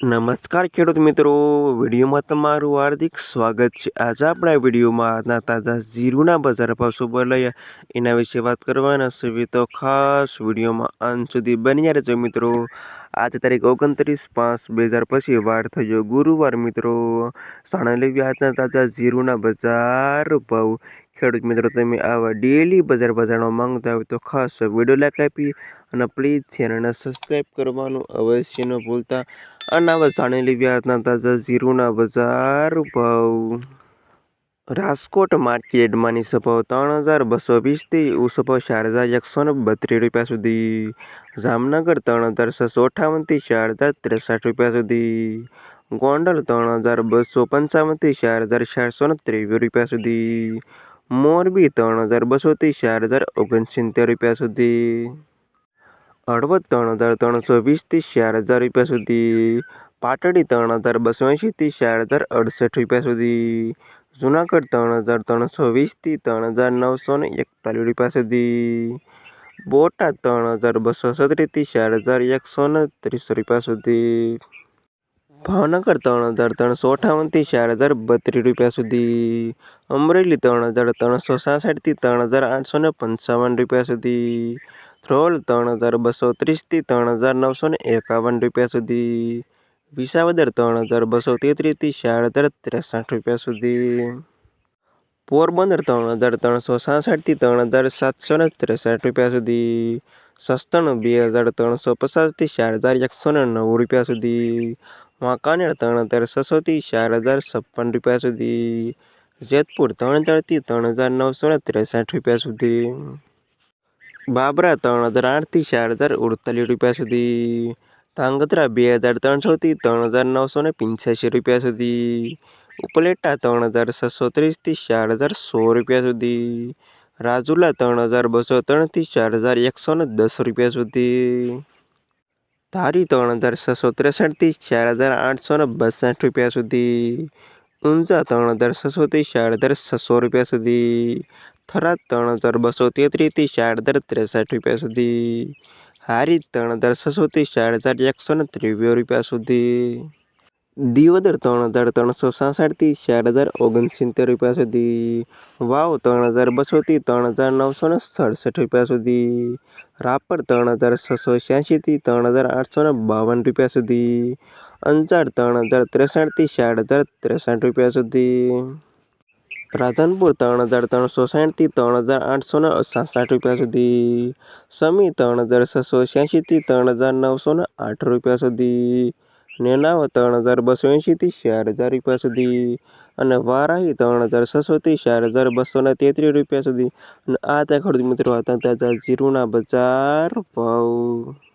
નમસ્કાર ખેડૂત મિત્રો, વિડીયોમાં તમારું હાર્દિક સ્વાગત છે. આજે આપણા વિડીયોમાં આજના તાજા જીરુના બજાર ભાવ શું બોલાયા એના વિશે વાત કરવાના છે. તો ખાસ વિડીયોમાં અંત સુધી બન્યા રહેજો મિત્રો. આજે તારીખ ઓગણત્રીસ પાંચ બે હજાર પછી વાર થયો ગુરુવાર મિત્રો. સાણા લેવી આજના તાજા જીરુના બજાર ભાવ ખેડૂત મિત્રો, તમે આવા ડેલી બજાર બજારમાં માંગતા હોય તો ખાસ વીડિયો લાઈક આપી અને પ્લીઝ ચેનલને સબસ્ક્રાઈબ કરવાનું અવશ્ય ન ભૂલતા. અને આવા જાણી લેવી આજના તાજા ઝીરુના બજાર ભાવ. રાજકોટ માર્કેટમાંની સભાવ ત્રણ હજાર બસો વીસથી ઉસભાવ હજાર એકસો ને બત્રીસ રૂપિયા સુધી. જામનગર ત્રણ હજાર છસો અઠાવનથી ચાર હજાર ત્રેસઠ રૂપિયા સુધી. ગોંડલ ત્રણ હજાર બસો પંચાવનથી ચાર હજાર ચારસો ને ત્રેવીસ રૂપિયા સુધી. મોરબી ત્રણ હજાર બસોથી ચાર હજાર ઓગણસિત્તેર રૂપિયા સુધી. હળવદ ત્રણ હજાર ત્રણસો વીસથી ચાર હજાર રૂપિયા સુધી. પાટડી ત્રણ હજાર બસો એંશીથી ચાર હજાર અડસઠ રૂપિયા સુધી. જુનાગઢ ત્રણ હજાર ત્રણસો વીસથી ત્રણ હજાર નવસો ને એકતાલીસ રૂપિયા સુધી. બોટાદ ત્રણ હજાર બસો સત્રીસથી ચાર હજાર એકસો ને ત્રીસ રૂપિયા સુધી. ભાવનગર ત્રણ હજાર ત્રણસો અઠાવનથી ચાર હજાર બત્રીસ રૂપિયા સુધી. અમરેલી ત્રણ હજાર ત્રણસો સાસઠથી ત્રણ હજાર આઠસો ને પંચાવન રૂપિયા સુધી. ધ્રોલ ત્રણ હજાર બસો ત્રીસથી ત્રણ હજાર નવસો ને એકાવન રૂપિયા સુધી. વિસાવદર ત્રણ હજાર બસો તેત્રીસથી ચાર હજાર ત્રેસઠ રૂપિયા સુધી. પોરબંદર ત્રણ હજાર ત્રણસો સાસઠથી ત્રણ હજાર સાતસો ને ત્રેસઠ રૂપિયા સુધી. સસ્તણ બે હજાર ત્રણસો પચાસથી ચાર હજાર એકસો ને નવ રૂપિયા સુધી. વાંકાનેર ત્રણ હજાર છસોથી ચાર હજાર છપ્પન રૂપિયા સુધી. જેતપુર ત્રણ હજારથી ત્રણ હજાર નવસો ને ત્રેસઠ રૂપિયા સુધી. બાબરા ત્રણ હજાર આઠથી ચાર હજાર અડતાલીસ રૂપિયા સુધી. ધાંગધ્રા બે હજાર ત્રણસોથી ત્રણ હજાર નવસો ને પંચ્યાસી રૂપિયા સુધી. ઉપલેટા ત્રણ હજાર છસો ત્રીસથી ચાર હજાર સો રૂપિયા સુધી. રાજુલા ત્રણ હજાર બસો ત્રણથી ચાર હજાર એકસો ને દસ રૂપિયા સુધી. ધારી ત્રણ હજાર છસો ત્રેસઠથી ચાર હજાર આઠસો ને બસઠ રૂપિયા સુધી. ઊંઝા ત્રણ હજાર છસોથી ચાર હજાર છસો રૂપિયા સુધી. થરાદ ત્રણ હજાર બસો તેત્રીસથી ચાર હજાર ત્રેસઠ રૂપિયા સુધી. હારી ત્રણ હજાર છસોથી ચાર હજાર એકસો ને ત્રેવીસ રૂપિયા સુધી. દિયોદર ત્રણ હજાર ત્રણસો સાસઠથી ચાર હજાર ઓગણસિત્તેર રૂપિયા સુધી વાવ ત્રણ હજાર બસોથી ત્રણ હજાર નવસો ને સડસઠ રૂપિયા સુધી રાપર ત્રણ હજાર છસો છ્યાસીથી ત્રણ હજાર આઠસો ને બાવન રૂપિયા સુધી અંજાર ત્રણ હજાર ત્રેસઠથી ચાર હજાર ત્રેસઠ રૂપિયા સુધી રાધનપુર ત્રણ હજાર ત્રણસો સાઠથી ત્રણ હજાર આઠસો ને સાસઠ રૂપિયા સુધી સમી ત્રણ હજાર છસો છ્યાસીથી ત્રણ હજાર નવસો ને આઠ રૂપિયા સુધી નેનાવ ત્રણ હજાર બસો એંશીથી ચાર હજાર રૂપિયા સુધી. અને વારાહી ત્રણ હજાર છસોથી ચાર હજાર બસોને તેત્રીસ રૂપિયા સુધી. અને આ ત્યાં ખરીદ મિત્રો હતા ત્યાં જીરુના બજાર ભાવ.